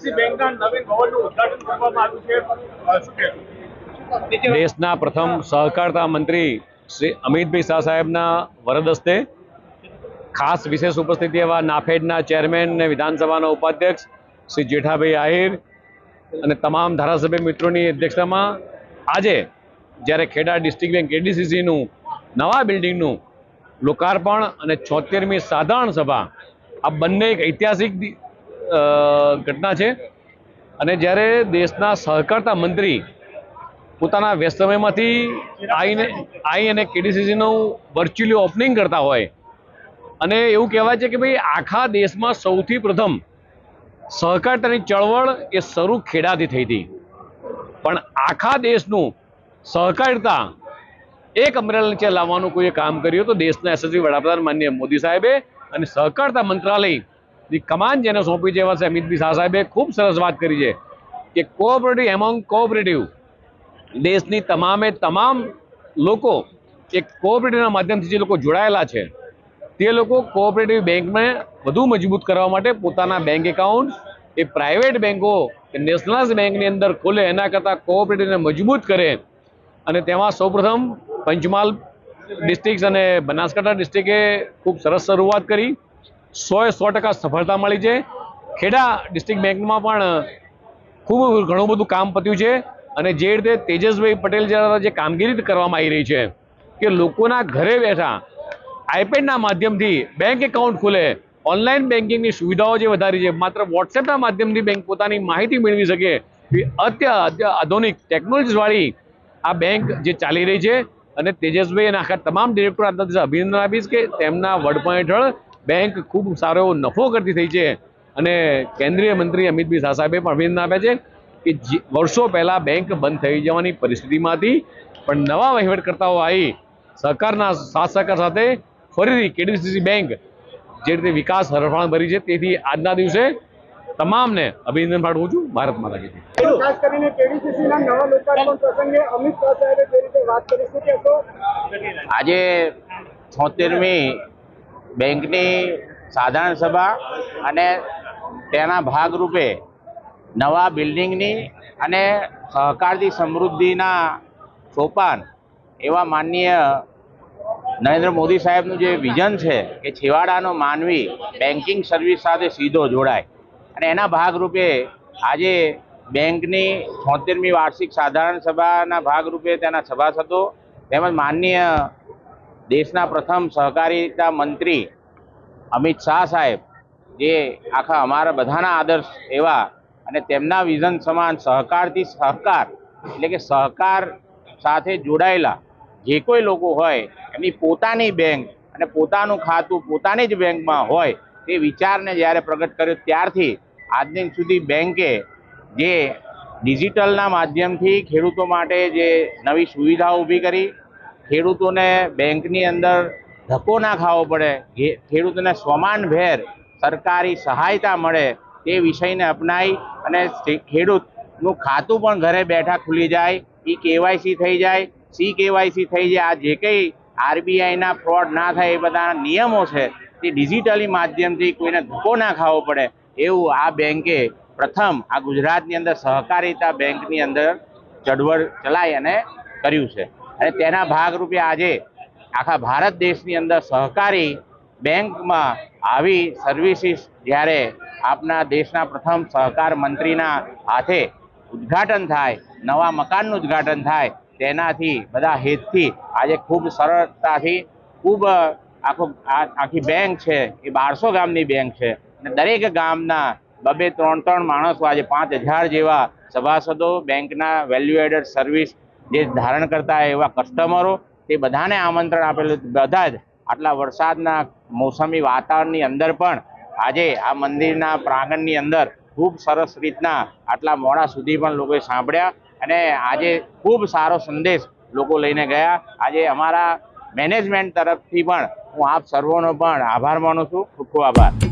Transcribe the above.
KDCC બેંકના નવીન ભવનનું ઉદ્ઘાટન કરવામાં આવ્યું છે. દેશના પ્રથમ સહકારતા મંત્રી શ્રી અમિતભાઈ શાહ સાહેબના વરદસ્તે ખાસ વિશેષ ઉપસ્થિતિ એવા નાફેડના ચેરમેન અને વિધાનસભાના ઉપાધ્યક્ષ શ્રી જેઠાભાઈ આહિર અને તમામ ધારાસભ્ય મિત્રોની અધ્યક્ષતામાં આજે જ્યારે ખેડા ડિસ્ટ્રિક્ટ બેંક એડીસીસીનું નવા બિલ્ડિંગનું લોકાર્પણ અને છોતેરમી સાધારણ સભા, આ બંને એક ઐતિહાસિક ઘટના છે. અને જ્યારે દેશના સહકારતા મંત્રી પોતાના વ્યસ્ત સમયમાંથી આઈને આઈ અને કેડીસીસીનું વર્ચ્યુઅલી ઓપનિંગ કરતા હોય અને એવું કહેવાય છે કે ભાઈ આખા દેશમાં સૌથી પ્રથમ સહકારતાની ચળવળ એ શરૂ ખેડાથી થઈ હતી. પણ આખા દેશનું સહકારતા એક અમરેલા નીચે લાવવાનું કોઈએ કામ કર્યું તો દેશના યશસ્વી વડાપ્રધાન માનનીય મોદી સાહેબે અને સહકારતા મંત્રાલયની કમાન જેને સોંપી છે એવા અમિતભાઈ શાહ સાહેબે ખૂબ સરસ વાત કરી છે કે કોઓપરેટિવ એમોંગ કોઓપરેટિવ દેશની તમામે તમામ લોકો એક કોઓપરેટિવના માધ્યમથી જે લોકો જોડાયેલા છે, તે લોકો કોઓપરેટિવ બેંકને વધુ મજબૂત કરવા માટે પોતાના બેંક એકાઉન્ટ એ પ્રાઇવેટ બેંકો નેશનલાઇઝ બેંકની અંદર ખોલે, એના કરતાં કોઓપરેટિવને મજબૂત કરે. અને તેમાં સૌપ્રથમ પંચમહાલ ડિસ્ટ્રિક્ટ અને બનાસકાંઠા ડિસ્ટ્રિક્ટે ખૂબ સરસ શરૂઆત કરી. સોએ સો ટકા સફળતા મળી છે. ખેડા ડિસ્ટ્રિક્ટ બેંકમાં પણ ખૂબ ઘણું બધું કામ પત્યું છે અને જે રીતે તેજસભાઈ પટેલ દ્વારા જે કામગીરી કરવામાં આવી રહી છે કે લોકોના ઘરે બેઠા આઈપેડના માધ્યમથી બેંક એકાઉન્ટ ખુલે, ઓનલાઈન બેન્કિંગની સુવિધાઓ જે વધારી છે, માત્ર વોટ્સએપના માધ્યમથી બેંક પોતાની માહિતી મેળવી શકે, એ અત્ય આધુનિક ટેકનોલોજીવાળી આ બેંક જે ચાલી રહી છે અને તેજસભાઈ અને આખા તમામ ડિરેક્ટર આજના અભિનંદન આપીશ કે તેમના વડપણ હેઠળ બેંક ખૂબ સારો એવો નફો કરતી થઈ છે. અને કેન્દ્રીય મંત્રી અમિતભાઈ શાહ સાહેબે પણ અભિનંદન આપ્યા છે કે જે- વર્ષો પહેલાં બેંક બંધ થઈ જવાની પરિસ્થિતિમાં હતી. પણ નવા વહીવટકર્તાઓ આવી સહકારના સાથ સહકાર સાથે ફરીથી કેડીસીસી બેંક જે રીતે વિકાસ હરફાણ ભરી છે તેથી આજના દિવસે તમામને અભિનંદન પાઠવું છું. ભારત માતા કી જય. ખાસ કરીને કેડીસીસી ના નવા લોકાર્પણ પ્રસંગે અમિત શાહ સાહેબે જે રીતે વાત કરી શું કહેશો આજે છોતેરમી બેંકની સાધારણ સભા અને તેના ભાગરૂપે નવા બિલ્ડિંગની અને સહકારથી સમૃદ્ધિના સોપાન એવા માનનીય નરેન્દ્ર મોદી સાહેબનું જે વિઝન છે કે છેવાડાનો માનવી બેન્કિંગ સર્વિસ સાથે સીધો જોડાય. અને એના ભાગરૂપે આજે બેંકની છોતેરમી વાર્ષિક સાધારણ સભાના ભાગરૂપે તેના સભાસદો તેમજ માનનીય દેશના પ્રથમ સહકારિતા મંત્રી અમિત શાહ સાહેબ, જે આખા અમારા બધાના આદર્શ એવા અને તેમના વિઝન સમાન સહકારથી સહકાર, એટલે કે સહકાર સાથે જોડાયેલા જે કોઈ લોકો હોય, એમની પોતાની બેંક અને પોતાનું ખાતું પોતાની જ બેંકમાં હોય, તે વિચારને જ્યારે પ્રગટ કર્યો ત્યારથી આજ દિન સુધી બેંકે જે ડિજિટલના માધ્યમથી ખેડૂતો માટે જે નવી સુવિધાઓ ઊભી કરી ખેડૂતોને બેંકની અંદર ધક્કો ના ખાવો પડે ખેડૂતોને સમાનભેર સરકારી સહાયતા મળે તે વિષયને અપનાવી અને ખેડૂતનું ખાતું પણ ઘરે બેઠા ખુલી જાય એ કેવાયસી થઈ જાય, સી કેવાયસી થઈ જાય, આ જે કંઈ આરબીઆઈના ફ્રોડ ના થાય એ બધા નિયમો છે, તે ડિજિટલી માધ્યમથી કોઈને ધક્કો ના ખાવો પડે, એવું આ બેંકે પ્રથમ આ ગુજરાતની અંદર સહકારિતા બેંકની અંદર ચળવળ ચલાવી અને કર્યું છે. અને તેના ભાગરૂપે આજે આખા ભારત દેશની અંદર સહકારી બેંકમાં આવી સર્વિસીસ જ્યારે આપના દેશના પ્રથમ સહકાર મંત્રીના હાથે ઉદ્ઘાટન થાય, નવા મકાનનું ઉદ્ઘાટન થાય, તેનાથી બધા હેતથી આજે ખૂબ સરળતાથી ખૂબ આખો આખી બેંક છે, એ બારસો ગામની બેંક છે અને દરેક ગામના બબે ત્રણ ત્રણ માણસો આજે પાંચ હજાર જેવા સભાસદો, બેંકના વેલ્યુ એડેડ સર્વિસ જે ધારણ કરતા એવા કસ્ટમરો તે બધાને આમંત્રણ આપેલું બધા જ આટલા વરસાદના મોસમી વાતાવરણની અંદર પણ આજે આ મંદિરના પ્રાંગણની અંદર ખૂબ સરસ રીતના આટલા મોડા સુધી પણ લોકોએ સાંભળ્યા અને આજે ખૂબ સારો સંદેશ લોકો લઈને ગયા. આજે અમારા મેનેજમેન્ટ તરફથી પણ હું આપ સર્વોનો પણ આભાર માનું છું. ખૂબ ખૂબ આભાર.